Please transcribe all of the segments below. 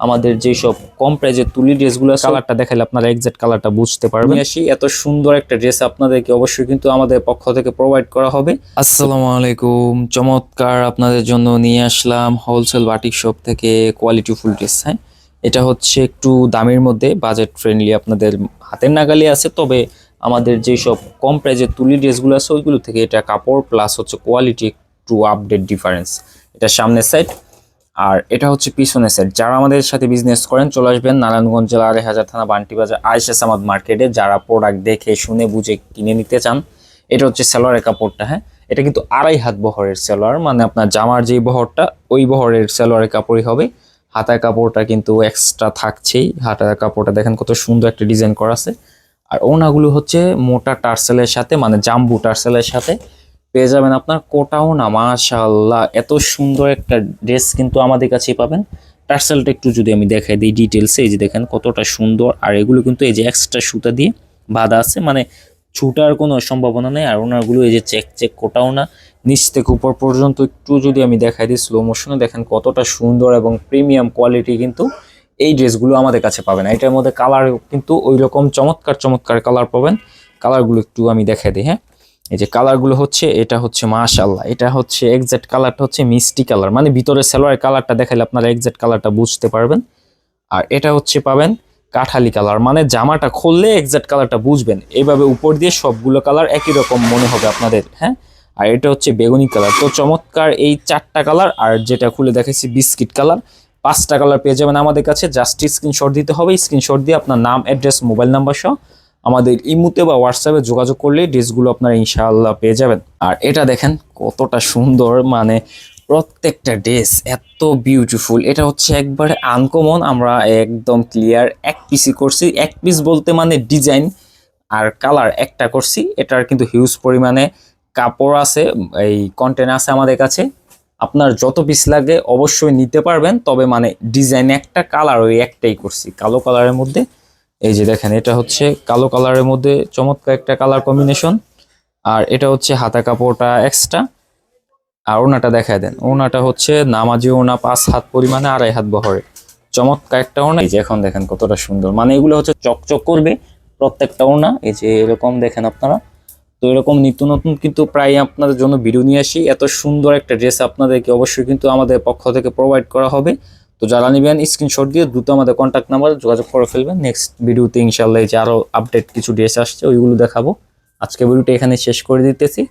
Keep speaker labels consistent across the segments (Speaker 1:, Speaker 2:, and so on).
Speaker 1: আমাদের যেসব কম প্রাইজের তুলি ড্রেসগুলো কালারটা দেখালে আপনারা এক্সাক্ট কালারটা বুঝতে পারবেন। আসি। এত সুন্দর একটা ড্রেস আপনাদেরকে অবশ্যই কিন্তু আমাদের পক্ষ থেকে প্রোভাইড করা হবে। আসসালামু আলাইকুম। চমৎকার আপনাদের জন্য নিয়ে আসলাম হোলসেল বাটিক শপ থেকে কোয়ালিটি ফুল ড্রেস হ্যাঁ? এটা হচ্ছে একটু দামের মধ্যে বাজেট ফ্রেন্ডলি আপনাদের হাতের নাগালে আছে তবে আমাদের যেসব কম প্রাইজের তুলি ড্রেসগুলো আছে ওইগুলো থেকে এটা কাপড় প্লাস হচ্ছে কোয়ালিটি একটু আপডেট ডিফারেন্স এটা সামনের সাইড আর এটা হচ্ছে পিছনের সাইড যারা আমাদের সাথে বিজনেস করেন, চলে আসবেন নারায়ণগঞ্জ জেলা আড়াই হাজার থানা বান্টি বাজার আয়সা সামাদ মার্কেটে। যারা প্রোডাক্ট দেখে, শুনে, বুঝে কিনে নিতে চান, এটা হচ্ছে সালোয়ারের কাপড়টা হ্যাঁ? এটা কিন্তু আড়াই হাত বহরের সালোয়ার মানে আপনার জামার যেই বহরটা, ওই বহরের সালোয়ারের কাপড়ই হবে। হাতার কাপড়টা কিন্তু এক্সট্রা থাকছেই। হাতার কাপড়টা দেখেন কত সুন্দর একটা ডিজাইন করা আছে। আর ওনাগুলো হচ্ছে মোটা টার্সেলের সাথে মানে জাম্বু টার্সেলের সাথে। পেয়ে যাবেন আপনার কোটাও না মাশাল্লাহ এত সুন্দর একটা ড্রেস কিন্তু আমাদের কাছেই পাবেন। টার্সেলটা একটু যদি আমি দেখাই দিই ডিটেলসে এই যে দেখেন কতটা সুন্দর। আর এগুলো কিন্তু এই যে এক্সট্রা সুতা দিয়ে বাঁধা আছে মানে ছুটার কোনো সম্ভাবনা নেই। আর ওনারগুলো এই যে চেক চেক কোটাও না। নিচ থেকে উপর পর্যন্ত একটু যদি আমি দেখাই দিই স্লো মোশনে দেখেন কতটা সুন্দর এবং প্রিমিয়াম কোয়ালিটি কিন্তু এই ড্রেসগুলো আমাদের কাছে পাবেন। এটার মধ্যে কালার কিন্তু ওই রকম চমৎকার চমৎকার কালার পাবেন। কালারগুলো একটু আমি দেখাই দিই হ্যাঁ। এই যে কালারগুলো হচ্ছে, এটা হচ্ছে মাশাল্লাহ এটা হচ্ছে এক্সাক্ট কালারটা হচ্ছে মিষ্টি কালার মানে ভিতরে সালোয়ারের কালারটা দেখালে আপনারা এক্সাক্ট কালারটা বুঝতে পারবেন। আর এটা হচ্ছে পাবেন কাঠালি কালার মানে জামাটা খুললে এক্সাক্ট কালারটা বুঝবেন। এইভাবে উপর দিয়ে সবগুলো কালার একই রকম মনে হবে আপনাদের হ্যাঁ? আর এটা হচ্ছে বেগুনি কালার তো চমৎকার এই চারটা কালার আর যেটা খুলে দেখেছি বিস্কিট কালার পাঁচটা কালার পেয়ে যাবেন আমাদের কাছে জাস্ট স্ক্রিনশট দিতে হবে। স্ক্রিনশট দিয়ে আপনার নাম অ্যাড্রেস মোবাইল নাম্বার সহ আমাদের ইমুতে বা হোয়াটসঅ্যাপে যোগাযোগ করলে ড্রেসগুলো আপনারা ইনশাআল্লাহ পেয়ে যাবেন। আর এটা দেখেন কতটা সুন্দর মানে প্রত্যেকটা ড্রেস এত বিউটিফুল এটা হচ্ছে একবারে আনকমন আমরা একদম ক্লিয়ার এক পিসই করছি। এক পিস বলতে মানে ডিজাইন আর কালার একটা করছি। এটার কিন্তু হিউজ পরিমাণে কাপড় আছে, এই কন্টেন্ট আছে আমাদের কাছে। আপনার যত পিস লাগে অবশ্যই নিতে পারবেন, তবে মানে ডিজাইন একটা কালার ওই একটাই করছি, কালো কালারের মধ্যে। এই যে দেখেন, এটা হচ্ছে কালো কালারের মধ্যে চমৎকার একটা কালার কম্বিনেশন। আর এটা হচ্ছে হাতা কাপড়টা এক্সট্রা আর ওনাটা দেখায় দেন, ওনাটা হচ্ছে নামাজি ওনা পাঁচ হাত পরিমাণে আড়াই হাত বহরে। চমৎকার একটা ওনা। এই যে এখন দেখেন কতটা সুন্দর। মানে এগুলো হচ্ছে চকচক করবে প্রত্যেকটা ওনা। এই যে এরকম দেখেন আপনারা। তো এরকম নিত্য নতুন কিন্তু প্রায় আপনাদের জন্য ভিডিও নিয়ে আসি। এত সুন্দর একটা ড্রেস আপনাদেরকে অবশ্যই কিন্তু আমাদের পক্ষ থেকে প্রোভাইড করা হবে। তো যারা নেবেন স্ক্রিনশট দিয়ে দ্রুত আমাদের কন্ট্যাক্ট নাম্বার যোগাযোগ করে ফেলবেন। নেক্সট ভিডিওতে ইনশাল্লাহ এই যে আরও আপডেট কিছু ড্রেস আসছে, ওইগুলো দেখাবো। আজকে ভিডিওটা এখানে শেষ করে দিতেছি।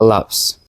Speaker 1: আল্লাহ হাফিজ।